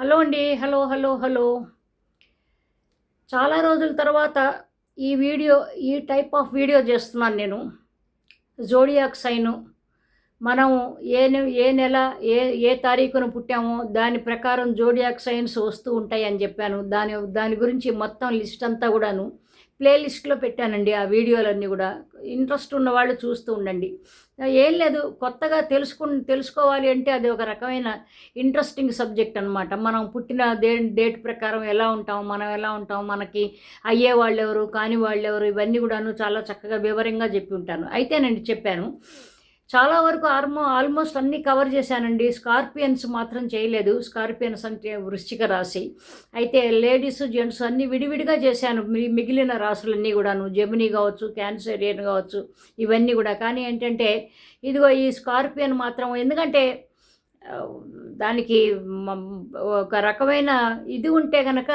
Hello అండి hello hello hello. చాలా రోజుల తర్వాత ఈ వీడియో ఈ టైప్ ఆఫ్ వీడియో చేస్తున్నాను నేను. Zodiac sign. మనం ఏ నె- ఏ నెల ఏ ఏ తారీఖున పుట్టామో దాని ప్రకారం జోడియాక్ సైన్స్ వస్తూ ఉంటాయి అని చెప్పాను. దాని దాని గురించి మొత్తం లిస్ట్ అంతా కూడాను ప్లేలిస్ట్లో పెట్టానండి ఆ వీడియోలన్నీ కూడా. ఇంట్రెస్ట్ ఉన్న వాళ్ళు చూస్తూ ఉండండి. ఏం లేదు కొత్తగా తెలుసుకు తెలుసుకోవాలి అంటే అది ఒక రకమైన ఇంట్రెస్టింగ్ సబ్జెక్ట్ అనమాట మనం పుట్టిన డే డేట్ ప్రకారం ఎలా ఉంటాం మనం ఎలా ఉంటాం మనకి అయ్యే వాళ్ళు ఎవరు కాని వాళ్ళు ఎవరు ఇవన్నీ కూడాను చాలా చక్కగా వివరంగా చెప్పి ఉంటాను. అయితేనండి చెప్పాను. చాలా వరకు ఆల్మో ఆల్మోస్ట్ అన్నీ కవర్ చేశానండి. స్కార్పియన్స్ మాత్రం చేయలేదు. స్కార్పియన్స్ అంటే వృశ్చిక రాశి. అయితే లేడీస్ జెంట్స్ అన్నీ విడివిడిగా చేశాను. మిగిలిన రాసులన్నీ కూడాను. జమిని కావచ్చు క్యాన్సరియన్ కావచ్చు ఇవన్నీ కూడా. కానీ ఏంటంటే ఇదిగో ఈ స్కార్పియన్ మాత్రం ఎందుకంటే దానికి ఒక రకమైన ఇది ఉంటే కనుక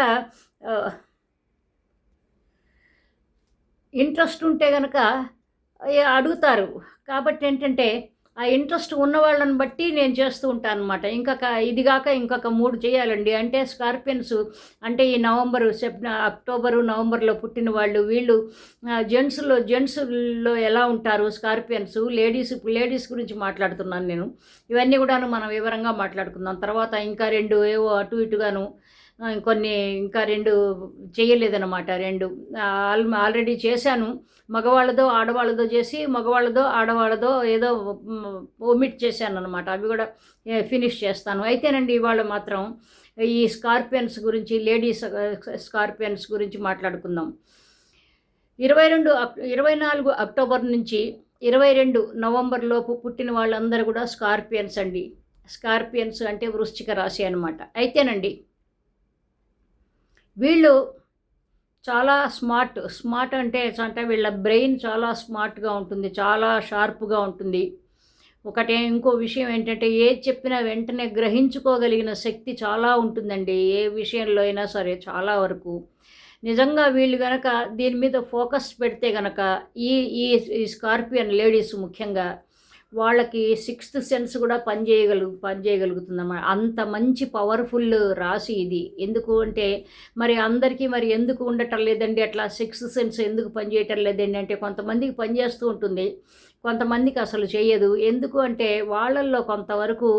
ఇంట్రెస్ట్ ఉంటే కనుక అడుగుతారు. కాబట్టి ఏంటంటే ఆ ఇంట్రెస్ట్ ఉన్న వాళ్ళని బట్టి నేను చేస్తూ ఉంటాను అనమాట ఇంకొక ఇది కాక ఇంకొక మూడు చేయాలండి. అంటే స్కార్పియన్స్ అంటే ఈ నవంబరు సెప్ అక్టోబరు నవంబర్లో పుట్టిన వాళ్ళు వీళ్ళు జెంట్స్లో జెంట్స్లో ఎలా ఉంటారు స్కార్పియన్స్? లేడీస్ లేడీస్ గురించి మాట్లాడుతున్నాను నేను. ఇవన్నీ కూడాను మనం వివరంగా మాట్లాడుకుందాం. తర్వాత ఇంకా రెండు ఏవో అటు ఇటుగాను కొన్ని ఇంకా రెండు చేయలేదన్నమాట రెండు. ఆల్ ఆల్రెడీ చేశాను. మగవాళ్ళదో ఆడవాళ్ళదో చేసి మగవాళ్ళదో ఆడవాళ్ళదో ఏదో ఒమిట్ చేశాను అనమాట అవి కూడా ఫినిష్ చేస్తాను. అయితేనండి ఇవాళ మాత్రం ఈ స్కార్పియన్స్ గురించి లేడీస్ స్కార్పియన్స్ గురించి మాట్లాడుకుందాం. ఇరవై రెండు అక్ ఇరవై నాలుగు అక్టోబర్ నుంచి ఇరవై రెండు నవంబర్ లోపు పుట్టిన వాళ్ళందరూ కూడా స్కార్పియన్స్ అండి. స్కార్పియన్స్ అంటే వృశ్చిక రాశి అనమాట అయితేనండి వీళ్ళు చాలా స్మార్ట్ స్మార్ట్ అంటే అంటే వీళ్ళ బ్రెయిన్ చాలా స్మార్ట్గా ఉంటుంది చాలా షార్ప్గా ఉంటుంది. ఒకటే ఇంకో విషయం ఏంటంటే ఏది చెప్పినా వెంటనే గ్రహించుకోగలిగిన శక్తి చాలా ఉంటుందండి ఏ విషయంలో అయినా సరే చాలా వరకు. నిజంగా వీళ్ళు గనక దీని మీద ఫోకస్ పెడితే గనక ఈ ఈ ఈ స్కార్పియన్ లేడీస్ ముఖ్యంగా వాళ్ళకి సిక్స్త్ సెన్స్ కూడా పనిచేయగలుగు పనిచేయగలుగుతుందన్నమాట అంత మంచి పవర్ఫుల్ రాశి ఇది. ఎందుకు అంటే మరి అందరికీ మరి ఎందుకు ఉండటం లేదండి? అట్లా సిక్స్త్ సెన్స్ ఎందుకు పనిచేయటం లేదండి? అంటే కొంతమందికి పనిచేస్తూ ఉంటుంది. కొంతమందికి అసలు చేయదు. ఎందుకు అంటే వాళ్ళల్లో కొంతవరకు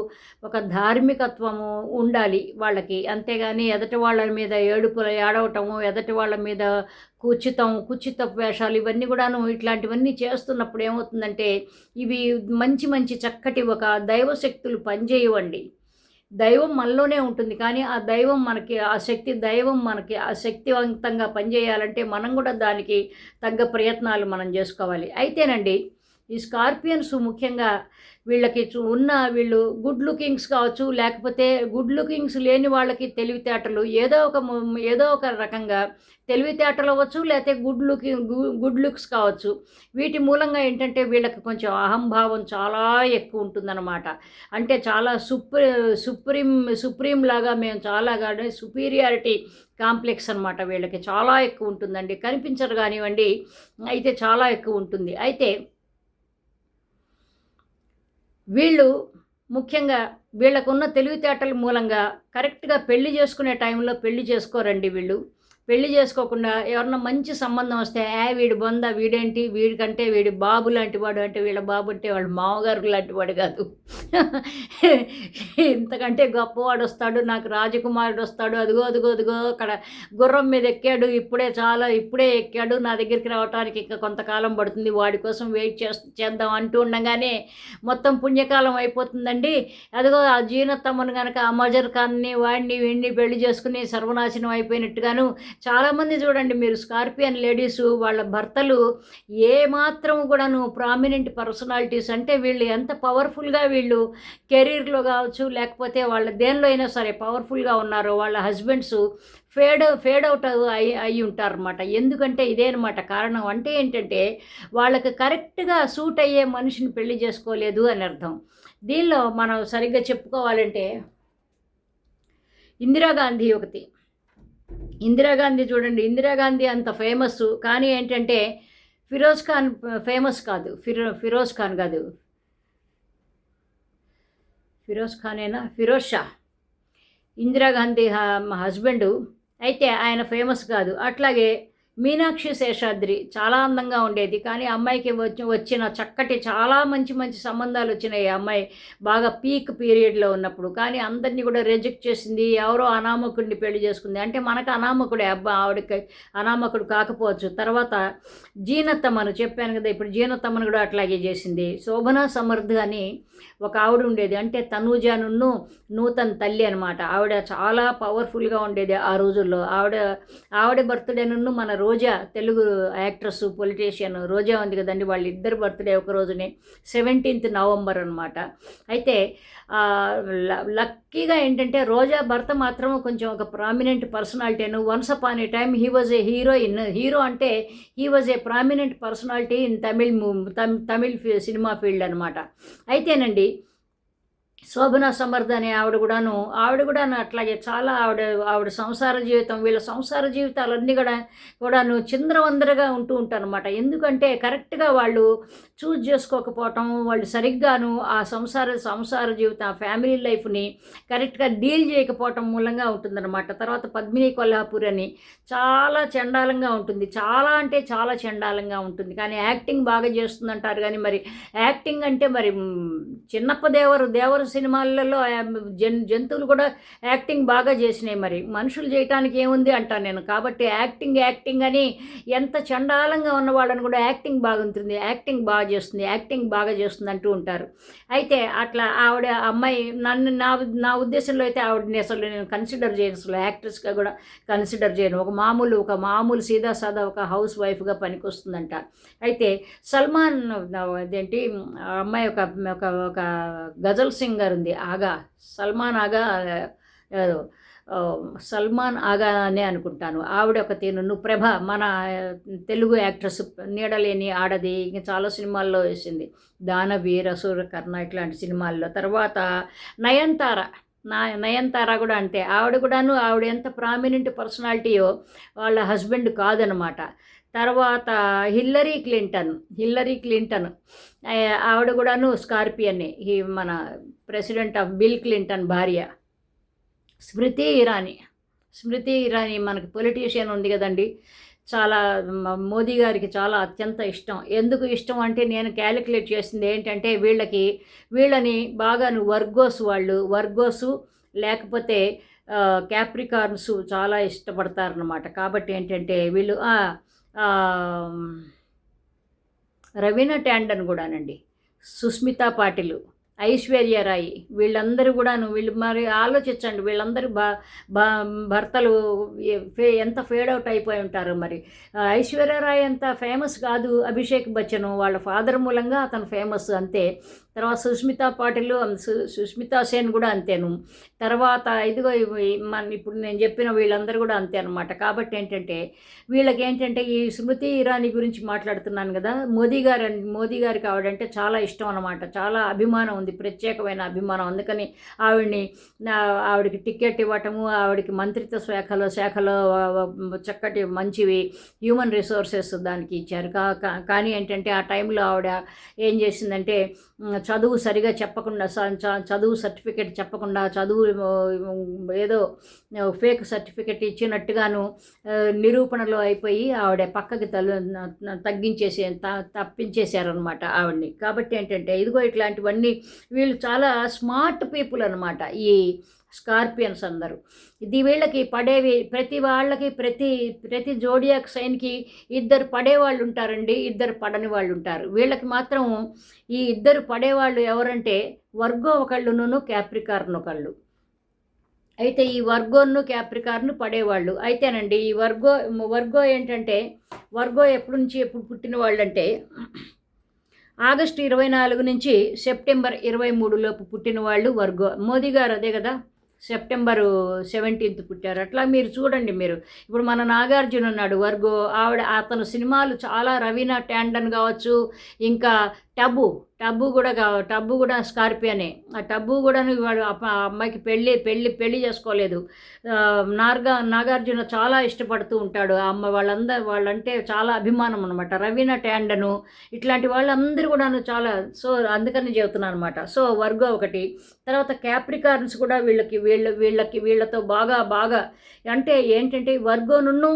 ఒక ధార్మికత్వము ఉండాలి వాళ్ళకి. అంతేగాని ఎదటి వాళ్ళ మీద ఏడుపుల ఏడవటము ఎదటి వాళ్ళ మీద కుచితం కుచిత వేషాలు ఇవన్నీ కూడాను ఇట్లాంటివన్నీ చేస్తున్నప్పుడు ఏమవుతుందంటే ఇవి మంచి మంచి చక్కటి ఒక దైవశక్తులు పనిచేయవండి. దైవం మనలోనే ఉంటుంది. కానీ ఆ దైవం మనకి ఆ శక్తి దైవం మనకి ఆ శక్తివంతంగా పనిచేయాలంటే మనం కూడా దానికి తగ్గ ప్రయత్నాలు మనం చేసుకోవాలి. అయితేనండి ఈ స్కార్పియన్స్ ముఖ్యంగా వీళ్ళకి ఉన్న వీళ్ళు గుడ్ లుకింగ్స్ కావచ్చు లేకపోతే గుడ్ లుకింగ్స్ లేని వాళ్ళకి తెలివితేటలు ఏదో ఒక ఏదో ఒక రకంగా తెలివితేటలు అవ్వచ్చు లేకపోతే గుడ్ లుకింగ్ గుడ్ లుక్స్ కావచ్చు. వీటి మూలంగా ఏంటంటే వీళ్ళకి కొంచెం అహంభావం చాలా ఎక్కువ ఉంటుందన్నమాట. అంటే చాలా సుప్రీ సుప్రీం సుప్రీం లాగా మేము చాలా కానీ సుపీరియారిటీ కాంప్లెక్స్ అనమాట వీళ్ళకి. చాలా ఎక్కువ ఉంటుందండి. కనిపించరు కానివ్వండి అయితే చాలా ఎక్కువ ఉంటుంది. అయితే వీళ్ళు ముఖ్యంగా వీళ్ళకున్న తెలివితేటల మూలంగా కరెక్ట్గా పెళ్ళి చేసుకునే టైంలో పెళ్ళి చేసుకోరండి వీళ్ళు. పెళ్ళి చేసుకోకుండా ఎవరన్నా మంచి సంబంధం వస్తే ఏ వీడి బొంద వీడేంటి? వీడికంటే వీడి బాబు లాంటి వాడు అంటే వీళ్ళ బాబు అంటే వాళ్ళ మామగారు లాంటి వాడు కాదు. ఇంతకంటే గొప్పవాడు వస్తాడు నాకు రాజకుమారుడు వస్తాడు అదిగో అదిగో అదిగో అక్కడ గుర్రం మీద ఎక్కాడు ఇప్పుడే చాలా ఇప్పుడే ఎక్కాడు నా దగ్గరికి రావడానికి ఇంకా కొంతకాలం పడుతుంది వాడి కోసం వెయిట్ చేస్ చేద్దాం అంటూ ఉండగానే మొత్తం పుణ్యకాలం అయిపోతుందండి. అదిగో ఆ జీనత్తమ్మను కనుక అమజర్ ఖాన్ని వాడిని వీడిని పెళ్ళి చేసుకుని సర్వనాశనం అయిపోయినట్టుగాను చాలామంది చూడండి మీరు స్కార్పియన్ లేడీస్ వాళ్ళ భర్తలు ఏమాత్రం కూడాను ప్రామినెంట్ పర్సనాలిటీస్ అంటే వీళ్ళు ఎంత పవర్ఫుల్గా వీళ్ళు కెరీర్లో కావచ్చు లేకపోతే వాళ్ళ దేనిలో అయినా సరే పవర్ఫుల్గా ఉన్నారో వాళ్ళ హస్బెండ్స్ ఫేడ్ ఫేడ్ అవుట్ అయి అయి ఉంటారన్నమాట. ఎందుకంటే ఇదే అనమాట కారణం. అంటే ఏంటంటే వాళ్ళకి కరెక్ట్గా సూట్ అయ్యే మనిషిని పెళ్ళి చేసుకోలేదు అని అర్థం. దీనిలో మనం సరిగ్గా చెప్పుకోవాలంటే ఇందిరాగాంధీ ఒకటి. ఇందిరాగాంధీ చూడండి ఇందిరాగాంధీ అంత ఫేమస్ కానీ ఏంటంటే ఫిరోజ్ ఖాన్ ఫేమస్ కాదు ఫిరో ఫిరోజ్ ఖాన్ కాదు. ఫిరోజ్ ఖానేనా ఫిరోజ్ షా. ఇందిరాగాంధీ హస్బెండు అయితే ఆయన ఫేమస్ కాదు. అట్లాగే మీనాక్షి శేషాద్రి చాలా అందంగా ఉండేది. కానీ అమ్మాయికి వచ్చి వచ్చిన చక్కటి చాలా మంచి మంచి సంబంధాలు వచ్చినాయి అమ్మాయి. బాగా పీక్ పీరియడ్లో ఉన్నప్పుడు. కానీ అందరినీ కూడా రిజెక్ట్ చేసింది. ఎవరో అనామకుడిని పెళ్ళి చేసుకుంది. అంటే మనకు అనామకుడే అబ్బా ఆవిడకి అనామకుడు కాకపోవచ్చు. తర్వాత జీనత్తమ్మను చెప్పాను కదా ఇప్పుడు జీనత్తమ్మను కూడా అట్లాగే చేసింది. శోభన సమర్థ అని ఒక ఆవిడ ఉండేది. అంటే తనూజానున్ను నూతన్ తల్లి అనమాట ఆవిడ చాలా పవర్ఫుల్గా ఉండేది ఆ రోజుల్లో. ఆవిడ ఆవిడ బర్త్డేను మన రోజా తెలుగు యాక్ట్రస్ పొలిటీషియన్ రోజా ఉంది కదండి వాళ్ళిద్దరు బర్త్డే ఒక రోజునే సెవెంటీన్త్ నవంబర్ అనమాట అయితే లక్కీగా ఏంటంటే రోజా భర్త మాత్రం కొంచెం ఒక prominent personality Anu once upon a time he was a heroine hero అంటే he was a prominent personality in Tamil Tamil cinema field అనమాట అయితేనండి శోభన సమర్థ అనే ఆవిడ కూడాను. ఆవిడ కూడా అట్లాగే చాలా ఆవిడ ఆవిడ సంసార జీవితం వీళ్ళ సంసార జీవితాలన్నీ కూడా కూడాను చింద్రవందరగా ఉంటూ ఉంటారనమాట ఎందుకంటే కరెక్ట్గా వాళ్ళు చూజ్ చేసుకోకపోవటం వాళ్ళు సరిగ్గాను ఆ సంసార సంసార జీవితం ఆ ఫ్యామిలీ లైఫ్ని కరెక్ట్గా డీల్ చేయకపోవటం మూలంగా ఉంటుందన్నమాట. తర్వాత పద్మిని కొల్హాపూర్ అని చాలా చండాలంగా ఉంటుంది. చాలా అంటే చాలా చండాలంగా ఉంటుంది. కానీ యాక్టింగ్ బాగా చేస్తుందంటారు. కానీ మరి యాక్టింగ్ అంటే మరి చిన్నప్ప దేవరు దేవరు సినిమాలలో జన్ జంతువులు కూడా యాక్టింగ్ బాగా చేసినాయి మరి. మనుషులు చేయటానికి ఏముంది అంటాను నేను. కాబట్టి యాక్టింగ్ యాక్టింగ్ అని ఎంత చండాలంగా ఉన్న వాళ్ళని కూడా యాక్టింగ్ బాగుంటుంది యాక్టింగ్ బాగా చేస్తుంది యాక్టింగ్ బాగా చేస్తుంది అంటూ ఉంటారు. అయితే అట్లా ఆవిడ అమ్మాయి నన్ను నా నా ఉద్దేశంలో అయితే ఆవిడని అసలు నేను కన్సిడర్ చేయను. అసలు యాక్ట్రెస్గా కూడా కన్సిడర్ చేయను. ఒక మామూలు ఒక మామూలు సీదా సాదా ఒక హౌస్ వైఫ్గా పనికొస్తుందంట. అయితే సల్మాన్ అదేంటి అమ్మాయి ఒక ఒక గజల్ సింగ్ గారు ఉంది ఆగా. సల్మాన్ ఆగా సల్మాన్ ఆగా అనే అనుకుంటాను. ఆవిడ ఒక తీను ప్రభ మన తెలుగు యాక్ట్రెస్ నీడలేని ఆడది. ఇంకా చాలా సినిమాల్లో వేసింది. దానవీర సూర్యకర్ణ ఇట్లాంటి సినిమాల్లో. తర్వాత నయన్తార నా నయన్తార కూడా అంటే ఆవిడ కూడాను ఆవిడ ఎంత ప్రామినెంట్ పర్సనాలిటీయో వాళ్ళ హస్బెండ్ కాదనమాట. తర్వాత హిల్లరీ క్లింటన్ హిల్లరీ క్లింటన్. ఆవిడ కూడాను స్కార్పియనే ఈ మన ప్రెసిడెంట్ ఆఫ్ బిల్ క్లింటన్ భార్య. స్మృతి ఇరానీ. స్మృతి ఇరానీ మనకు పొలిటీషియన్ ఉంది కదండి. చాలా మోదీ గారికి చాలా అత్యంత ఇష్టం. ఎందుకు ఇష్టం అంటే నేను క్యాలిక్యులేట్ చేసింది ఏంటంటే వీళ్ళకి వీళ్ళని బాగా వర్గోస్ వాళ్ళు. వర్గోసు లేకపోతే క్యాప్రికార్న్స్ చాలా ఇష్టపడతారనమాట కాబట్టి ఏంటంటే వీళ్ళు రవీనా ట్యాండన్ కూడానండి. సుస్మితా పాటిల్. ఐశ్వర్యరాయి వీళ్ళందరూ కూడాను వీళ్ళు మరి ఆలోచించండి. వీళ్ళందరూ బా భర్తలు ఎంత ఫేడ్ అవుట్ అయిపోయి ఉంటారు మరి. ఐశ్వర్యరాయ్ అంత ఫేమస్ కాదు అభిషేక్ బచ్చన్. వాళ్ళ ఫాదర్ మూలంగా అతను ఫేమస్ అంతే. తర్వాత సుస్మితా పాటిల్ సుస్మితా సేన్ కూడా అంతేను. తర్వాత ఇదిగో మన ఇప్పుడు నేను చెప్పిన వీళ్ళందరూ కూడా అంతే అనమాట కాబట్టి ఏంటంటే వీళ్ళకి ఏంటంటే ఈ స్మృతి ఇరానీ గురించి మాట్లాడుతున్నాను కదా మోదీ గారు మోదీ గారికి ఆవిడంటే చాలా ఇష్టం అనమాట చాలా అభిమానం ఉంది ప్రత్యేకమైన అభిమానం. అందుకని ఆవిడని ఆవిడకి టికెట్ ఇవ్వటము ఆవిడకి మంత్రిత్వ శాఖలో శాఖలో చక్కటి మంచివి హ్యూమన్ రిసోర్సెస్ దానికి ఇచ్చారు. కానీ ఏంటంటే ఆ టైంలో ఆవిడ ఏం చేసిందంటే చదువు సరిగా చెప్పకుండా చదువు సర్టిఫికేట్ చెప్పకుండా చదువు ఏదో ఫేక్ సర్టిఫికేట్ ఇచ్చినట్టుగాను నిరూపణలో అయిపోయి ఆవిడ పక్కకి తల్లు తగ్గించేసి తప్పించేశారనమాట ఆవిడ్ని. కాబట్టి ఏంటంటే ఇదిగో ఇట్లాంటివన్నీ వీళ్ళు చాలా స్మార్ట్ పీపుల్ అనమాట ఈ స్కార్పియన్స్ అందరూ. ఇది వీళ్ళకి పడేవి ప్రతి వాళ్ళకి ప్రతి ప్రతి జోడియాక్ సైన్కి ఇద్దరు పడేవాళ్ళు ఉంటారండి ఇద్దరు పడని వాళ్ళు ఉంటారు. వీళ్ళకి మాత్రం ఈ ఇద్దరు పడేవాళ్ళు ఎవరంటే వర్గో ఒకళ్ళును క్యాప్రికార్న్ ఒకళ్ళు. అయితే ఈ వర్గోను క్యాప్రికార్ను పడేవాళ్ళు. అయితేనండి ఈ వర్గో వర్గో ఏంటంటే వర్గో ఎప్పటి నుంచి ఎప్పుడు పుట్టిన వాళ్ళు అంటే ఆగస్టు ఇరవై నాలుగు నుంచి సెప్టెంబర్ ఇరవై మూడు లోపు పుట్టిన వాళ్ళు వర్గో. మోదీ గారు అదే కదా? సెప్టెంబరు సెవెంటీన్త్ పుట్టారు. అట్లా మీరు చూడండి మీరు. ఇప్పుడు మన నాగార్జున ఉన్నాడు వర్గో ఆవిడ అతను సినిమాలు చాలా రవీనా ట్యాండన్ కావచ్చు ఇంకా టబు టబ్బు కూడా టబ్బు కూడా స్కార్పియోనే ఆ టబ్బు కూడా వాడు అమ్మాయికి పెళ్ళి పెళ్ళి పెళ్ళి చేసుకోలేదు. ఆ, నార్గా నాగార్జున చాలా ఇష్టపడుతూ ఉంటాడు. ఆ అమ్మ వాళ్ళందరూ వాళ్ళంటే చాలా అభిమానం అనమాట రవీన ట్యాండను ఇట్లాంటి వాళ్ళందరూ కూడాను చాలా సో అందుకని చెబుతున్నాను అనమాట సో వర్గో ఒకటి. తర్వాత క్యాప్రికార్న్స్ కూడా వీళ్ళకి వీళ్ళ వీళ్ళకి వీళ్ళతో బాగా బాగా అంటే ఏంటంటే వర్గోనున్ను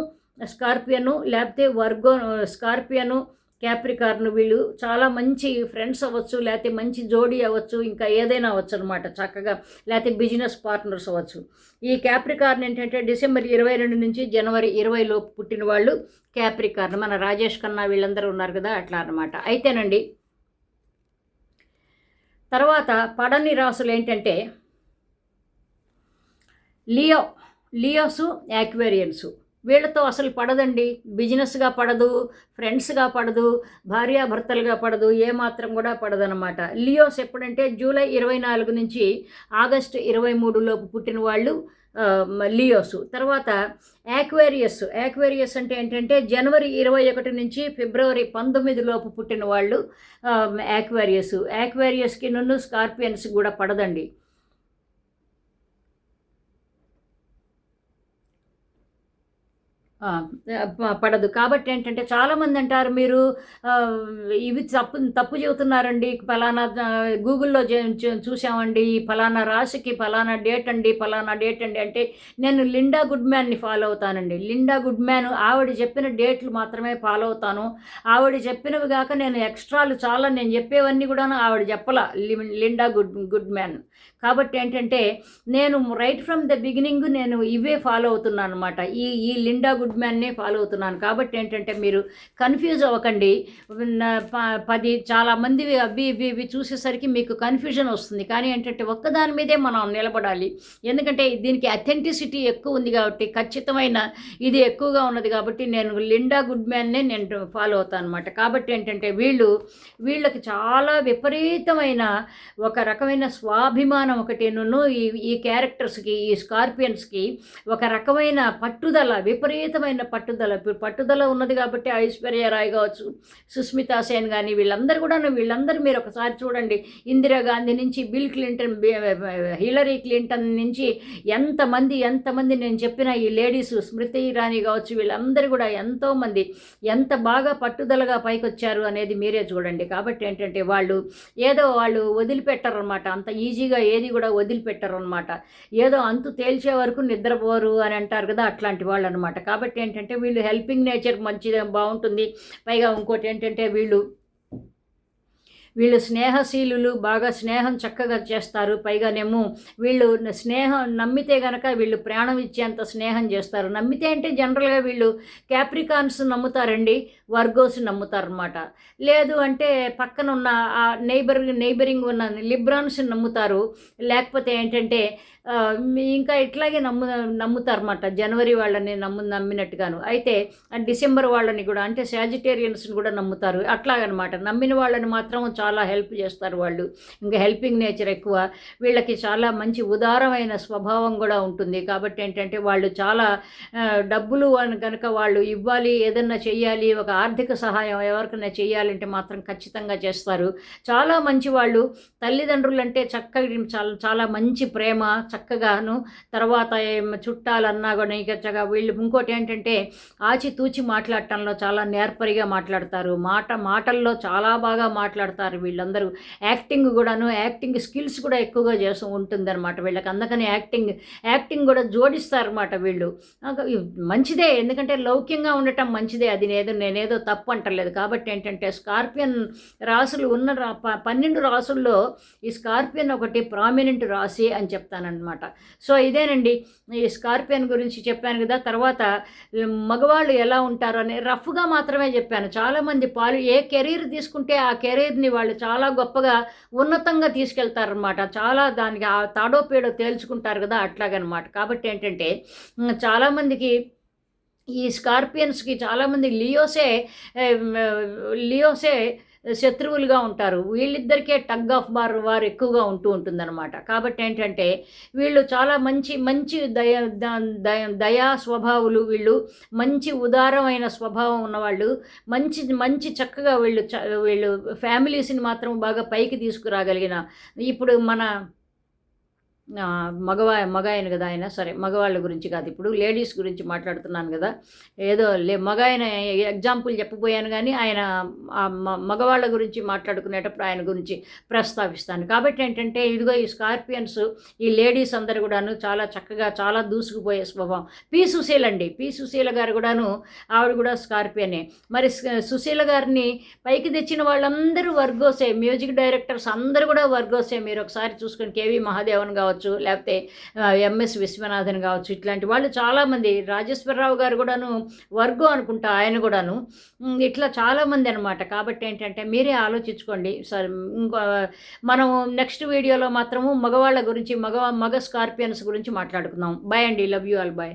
స్కార్పియను లేకపోతే వర్గో స్కార్పియను క్యాప్రికార్న్ వీళ్ళు చాలా మంచి ఫ్రెండ్స్ అవ్వచ్చు లేకపోతే మంచి జోడీ అవ్వచ్చు ఇంకా ఏదైనా అవ్వచ్చు అనమాట చక్కగా లేకపోతే బిజినెస్ పార్ట్నర్స్ అవ్వచ్చు. ఈ క్యాప్రికార్న్ ఏంటంటే డిసెంబర్ ఇరవై రెండు నుంచి జనవరి ఇరవై లోపు పుట్టిన వాళ్ళు క్యాప్రికార్న్ మన రాజేష్ ఖన్నా వీళ్ళందరూ ఉన్నారు కదా అట్లా అనమాట అయితేనండి తర్వాత పడని రాసులు ఏంటంటే లియో లియోసు యాక్వేరియన్సు వీళ్ళతో అసలు పడదండి. బిజినెస్గా పడదు ఫ్రెండ్స్గా పడదు భార్యాభర్తలుగా పడదు ఏమాత్రం కూడా పడదనమాట లియోస్ ఎప్పుడంటే జూలై ఇరవై నాలుగు నుంచి ఆగస్టు ఇరవై మూడులోపు పుట్టిన వాళ్ళు లియోస్. తర్వాత యాక్వేరియస్. యాక్వేరియస్ అంటే ఏంటంటే జనవరి ఇరవై ఒకటి నుంచి ఫిబ్రవరి పంతొమ్మిది లోపు పుట్టిన వాళ్ళు యాక్వేరియస్. యాక్వేరియస్కి నన్ను స్కార్పియన్స్ కూడా పడదండి ఆ, ప- పడదు. కాబట్టి ఏంటంటే చాలామంది అంటారు మీరు ఇవి తప్పు తప్పు చెబుతున్నారండి. ఫలానా గూగుల్లో చే- చూసామండి. ఈ ఫలానా రాశికి ఫలానా డేట్ అండి ఫలానా డేట్ అండి అంటే నేను లిండా గుడ్ మ్యాన్ని ఫాలో అవుతానండి. లిండా గుడ్ మ్యాన్ ఆవిడ చెప్పిన డేట్లు మాత్రమే ఫాలో అవుతాను. ఆవిడ చెప్పినవి కాక నేను ఎక్స్ట్రాలు చాలా నేను చెప్పేవన్నీ కూడా ఆవిడ చెప్పలా. లిండా గుడ్ గుడ్ మ్యాన్ కాబట్టి ఏంటంటే నేను రైట్ ఫ్రమ్ ద బిగినింగ్ నేను ఇవే ఫాలో అవుతున్నాను అనమాట ఈ ఈ లిండా గుడ్ మ్యాన్నే ఫాలో అవుతున్నాను. కాబట్టి ఏంటంటే మీరు కన్ఫ్యూజ్ అవ్వకండి. ప- పది చాలా మంది అవి ఇవి ఇవి చూసేసరికి మీకు కన్ఫ్యూజన్ వస్తుంది. కానీ ఏంటంటే ఒక్కదాని మీదే మనం నిలబడాలి. ఎందుకంటే దీనికి అథెంటిసిటీ ఎక్కువ ఉంది కాబట్టి ఖచ్చితమైన ఇది ఎక్కువగా ఉన్నది కాబట్టి నేను లిండా గుడ్ మ్యాన్నే నేను ఫాలో అవుతాను అనమాట కాబట్టి ఏంటంటే వీళ్ళు వీళ్ళకి చాలా విపరీతమైన ఒక రకమైన స్వాభిమానం ఒకటేను ఈ ఈ క్యారెక్టర్స్కి ఈ స్కార్పియన్స్కి ఒక రకమైన పట్టుదల విపరీతమైన పట్టుదల. పట్టుదల ఉన్నది కాబట్టి ఐశ్వర్య రాయ్ కావచ్చు సుస్మితా సేన్ కానీ వీళ్ళందరూ కూడా వీళ్ళందరూ మీరు ఒకసారి చూడండి. ఇందిరాగాంధీ నుంచి బిల్ క్లింటన్ హిలరీ క్లింటన్ నుంచి ఎంతమంది ఎంతమంది నేను చెప్పిన ఈ లేడీస్ స్మృతి ఇరానీ కావచ్చు వీళ్ళందరూ కూడా ఎంతోమంది ఎంత బాగా పట్టుదలగా పైకొచ్చారు అనేది మీరే చూడండి. కాబట్టి ఏంటంటే వాళ్ళు ఏదో వాళ్ళు వదిలిపెట్టారనమాట అంత ఈజీగా ఏది కూడా వదిలిపెట్టరనమాట ఏదో అంతు తేల్చే వరకు నిద్రపోరు అని అంటారు కదా అట్లాంటి వాళ్ళు అనమాట కాబట్టి ఏంటంటే వీళ్ళు హెల్పింగ్ నేచర్ మంచిది బాగుంటుంది. పైగా ఇంకోటి ఏంటంటే వీళ్ళు వీళ్ళు స్నేహశీలులు బాగా స్నేహం చక్కగా చేస్తారు. పైగానేమో వీళ్ళు స్నేహం నమ్మితే గనక వీళ్ళు ప్రాణం ఇచ్చేంత స్నేహం చేస్తారు. నమ్మితే అంటే జనరల్గా వీళ్ళు క్యాప్రికాన్స్ నమ్ముతారండి. వర్గోస్ నమ్ముతారనమాట లేదు అంటే పక్కన ఉన్న ఆ నైబర్ నైబరింగ్ ఉన్న లిబ్రాన్స్ నమ్ముతారు. లేకపోతే ఏంటంటే ఇంకా ఇట్లాగే నమ్ము నమ్ముతారన్నమాట. జనవరి వాళ్ళని నమ్ము నమ్మినట్టుగాను. అయితే డిసెంబర్ వాళ్ళని కూడా అంటే సాజిటేరియన్స్ని కూడా నమ్ముతారు. అట్లాగనమాట. నమ్మిన వాళ్ళని మాత్రం చాలా హెల్ప్ చేస్తారు వాళ్ళు. ఇంకా హెల్పింగ్ నేచర్ ఎక్కువ. వీళ్ళకి చాలా మంచి ఉదారమైన స్వభావం కూడా ఉంటుంది. కాబట్టి ఏంటంటే వాళ్ళు చాలా డబ్బులు కనుక వాళ్ళు ఇవ్వాలి ఏదన్నా చెయ్యాలి ఒక ఆర్థిక సహాయం ఎవరికైనా చేయాలంటే మాత్రం ఖచ్చితంగా చేస్తారు. చాలా మంచి వాళ్ళు తల్లిదండ్రులు అంటే చక్కగా చాలా చాలా మంచి ప్రేమ చక్కగాను తర్వాత చుట్టాలన్నా కూడా చక్కగా వీళ్ళు ఇంకోటి ఏంటంటే ఆచితూచి మాట్లాడటంలో చాలా నేర్పరిగా మాట్లాడతారు. మాట మాటల్లో చాలా బాగా మాట్లాడతారు వీళ్ళందరూ. యాక్టింగ్ కూడాను యాక్టింగ్ స్కిల్స్ కూడా ఎక్కువగా చేస్తూ ఉంటుందన్నమాట వీళ్ళకి. అందుకని యాక్టింగ్ యాక్టింగ్ కూడా జోడిస్తారన్నమాట వీళ్ళు. మంచిదే. ఎందుకంటే లౌక్యంగా ఉండటం మంచిదే. అది ఏదో నేనేదో తప్పు అంటలేదు కాబట్టి ఏంటంటే స్కార్పియన్ రాసులు ఉన్న రా ప- పన్నెండు రాసుల్లో ఈ స్కార్పియన్ ఒకటి ప్రామినెంట్ రాశి అని చెప్తానన్నమాట. సో ఇదేనండి. ఈ స్కార్పియన్ గురించి చెప్పాను కదా తర్వాత మగవాళ్ళు ఎలా ఉంటారు అని రఫ్గా మాత్రమే చెప్పాను. చాలామంది పాలు ఏ కెరీర్ తీసుకుంటే ఆ కెరీర్ని వాళ్ళు చాలా గొప్పగా ఉన్నతంగా తీసుకెళ్తారనమాట చాలా దానికి ఆ తాడో పేడో తేల్చుకుంటారు కదా అట్లాగనమాట. కాబట్టి ఏంటంటే చాలామందికి ఈ స్కార్పియన్స్కి చాలామంది లియోసే లియోసే శత్రువులుగా ఉంటారు. వీళ్ళిద్దరికే టగ్ ఆఫ్ బార్ వారు ఎక్కువగా ఉంటూ ఉంటుందన్నమాట. కాబట్టి ఏంటంటే వీళ్ళు చాలా మంచి మంచి దయ దయ దయా స్వభావులు వీళ్ళు మంచి ఉదారమైన స్వభావం ఉన్నవాళ్ళు మంచి మంచి చక్కగా వీళ్ళు వీళ్ళు ఫ్యామిలీస్ని మాత్రం బాగా పైకి తీసుకురాగలిగిన ఇప్పుడు మన మగవా మగ ఆయన కదా ఆయన? సరే మగవాళ్ళ గురించి కాదు. ఇప్పుడు లేడీస్ గురించి మాట్లాడుతున్నాను కదా. ఏదో లే మగ ఆయన ఎగ్జాంపుల్ చెప్పబోయాను కానీ ఆయన మగవాళ్ళ గురించి మాట్లాడుకునేటప్పుడు ఆయన గురించి ప్రస్తావిస్తాను. కాబట్టి ఏంటంటే ఇదిగో ఈ స్కార్పియన్స్ ఈ లేడీస్ అందరు కూడాను చాలా చక్కగా చాలా దూసుకుపోయే స్వభావం. పి. సుశీల అండి. పి. సుశీల గారు కూడాను ఆవిడ కూడా స్కార్పియనే. మరి సుశీల గారిని పైకి తెచ్చిన వాళ్ళందరూ వర్గోసే మ్యూజిక్ డైరెక్టర్స్ అందరూ కూడా వర్గోసే. మీరు ఒకసారి చూసుకొని కేవీ మహాదేవన్ కావచ్చు కావచ్చు లేకపోతే ఎంఎస్ విశ్వనాథన్ కావచ్చు ఇట్లాంటి వాళ్ళు చాలామంది రాజేశ్వరరావు గారు కూడాను వర్గం అనుకుంటా ఆయన కూడాను ఇట్లా చాలామంది అనమాట కాబట్టి ఏంటంటే మీరే ఆలోచించుకోండి. సరే ఇంకో మనం నెక్స్ట్ వీడియోలో మాత్రము మగవాళ్ళ గురించి మగ మగ స్కార్పియన్స్ గురించి మాట్లాడుకుందాం. బాయ్ అండి. Love you all bye